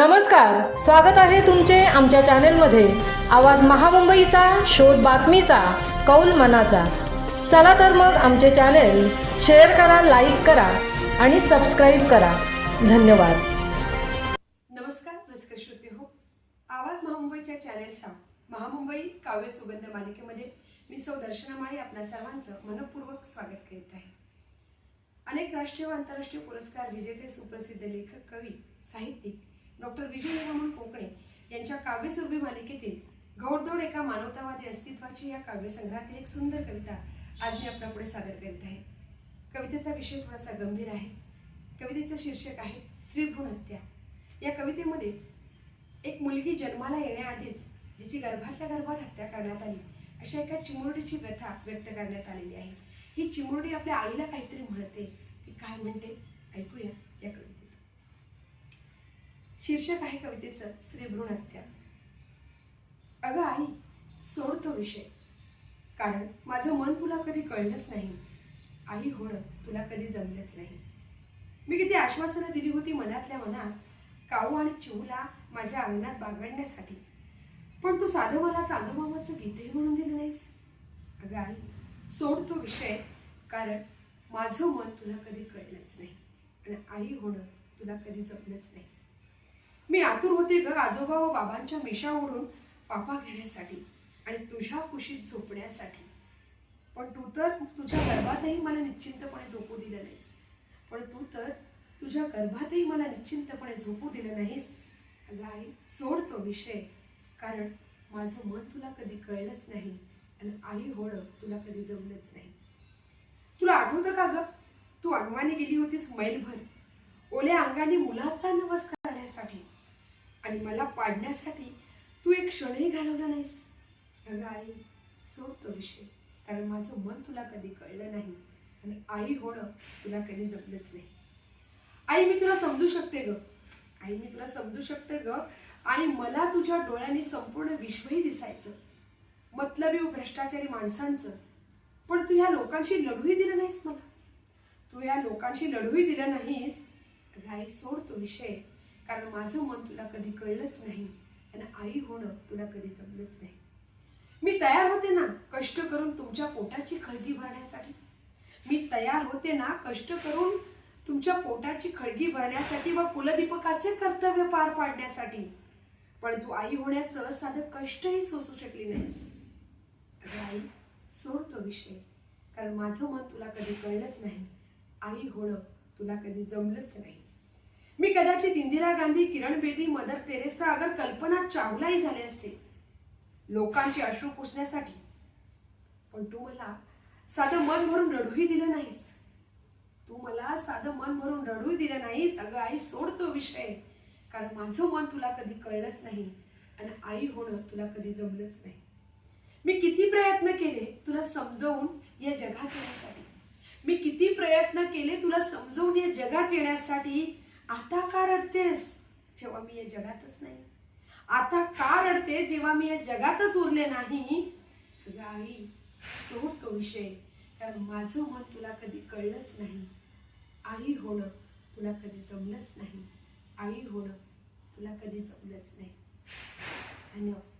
नमस्कार स्वागत आहे तुमचे आमच्या चॅनेलमध्ये. आवाज महामुंबईचा शोध बातमीचा कौल मनाचा. चला तर मग आमचे चॅनेल शेअर करा लाईक करा आणि सबस्क्राईब करा. धन्यवाद. नमस्कार श्रोते हो. आवाज महामुंबईच्या चॅनेलच्या महामुंबई काव्य सुगंध मालिकेमध्ये मी सौ दर्शना माळी आपल्या सर्वांचं मनपूर्वक स्वागत करीत आहे. अनेक राष्ट्रीय व आंतरराष्ट्रीय पुरस्कार विजेते सुप्रसिद्ध लेखक कवी साहित्यिक डॉक्टर विजय रमण कोकणे यांच्या काव्यसुरभी मालिकेतील गौडदौड एका मानवतावादी अस्तित्वाची या काव्यसंग्रहातील एक सुंदर कविता आज मी आपल्या पुढे सादर करीत आहे. कवितेचा विषय थोडासा गंभीर आहे. कवितेचं शीर्षक आहे स्त्री भ्रूण हत्या. या कवितेमध्ये एक मुलगी जन्माला येण्याआधीच जिची गर्भातल्या गर्भात हत्या करण्यात आली अशा एका चिमुरडीची व्यथा व्यक्त करण्यात आलेली आहे. ही चिमुरडी आपल्या आईला काहीतरी म्हणते. ती काय म्हणते? ऐकूया. शीर्षक आहे कवितेचं स्त्री भ्रूण हत्या अगं आई सोड तो विषय. कारण माझं मन तुला कधी कळलंच नाही. आई होणं तुला कधी जमलंच नाही. मी किती आश्वासनं दिली होती मनातल्या मनात काऊ आणि चिवला माझ्या अंगणात बागडण्यासाठी. पण तू साधं मला चांदोमामाचं गीतही म्हणून दिलं नाहीस. अगं आई सोड तो विषय कारण माझं मन तुला कधी कळलंच नाही. आणि आई होणं तुला कधी जपलंच नाही. मी आतुर होते ग आजोबा व बाबांच्या मिशा ओढून पापा घेण्यासाठी आणि तुझ्या कुशीत झोपण्यासाठी. पण तू तर तुझ्या गर्भातही मला निश्चिंतपणे झोपू दिलं नाहीस. पण तू तर तुझ्या गर्भातही मला निश्चिंतपणे झोपू दिलं नाहीस. अगं आई सोड तो विषय. कारण माझं मन तुला कधी कळलंच नाही आणि आई होणं तुला कधी जमलंच नाही. तुला आठवतं का ग? तू अणवाने गेली होतीस मैलभर. ओल्या अंगाने मुलाचा नवस करण्यासाठी. आणि मला पाडण्यासाठी तू एक क्षणही घालवला नाहीस. अगं आई सोड तो विषय. कारण माझं मन तुला कधी कळलं नाही आणि आई होणं तुला कधी जपलंच नाही. आई मी तुला समजू शकते ग. आई मी तुला समजू शकते ग. आणि मला तुझ्या डोळ्यांनी संपूर्ण विश्वही दिसायचं. मतलबी भ्रष्टाचारी माणसांचं. पण तू ह्या लोकांशी लढूही दिलं नाहीस मला. तू ह्या लोकांशी लढूही दिलं नाहीस. अगं आई सोड तो विषय. कारण माझं मन तुला कधी कळलंच नाही आणि आई होणं तुला कधी जमलंच नाही. मी तयार होते ना कष्ट करून तुमच्या पोटाची खळगी भरण्यासाठी. मी तयार होते ना कष्ट करून तुमच्या पोटाची खळगी भरण्यासाठी व कुलदीपकाचे कर्तव्य पार पाडण्यासाठी. पण तू आई होण्याचं साधं कष्टही सोसू शकली नाहीस. अगं आई सोड तो विषय. कारण माझं मन तुला कधी कळलंच नाही. आई होणं तुला कधी जमलंच नाही. मी कदाचित इंदिरा गांधी किरण बेदी मदर टेरेसा अगर कल्पना चावलाही झाले असते. लोकांचे अश्रू पुसण्यासाठी. पण तू मला साधं मन भरून रडूही दिलं नाहीस. तू मला साधं मन भरून रडूही दिलं नाहीस. अगं आई सोड तो विषय. कारण माझं मन तुला कधी कळलंच नाही आणि आई होणं तुला कधी जमलंच नाही. मी किती प्रयत्न केले तुला समजवून या जगात येण्यासाठी. मी किती प्रयत्न केले तुला समजवून या जगात येण्यासाठी. आता का रडतेस? जेव्हा मी या जगातच नाही. आता का रडते? जेव्हा मी या जगातच उरले नाही. गाई सोड तो विषय. कारण माझं मन तुला कधी कळलंच नाही. आई होणं तुला कधी जमलंच नाही. आई होणं तुला कधी जमलंच नाही. धन्यवाद.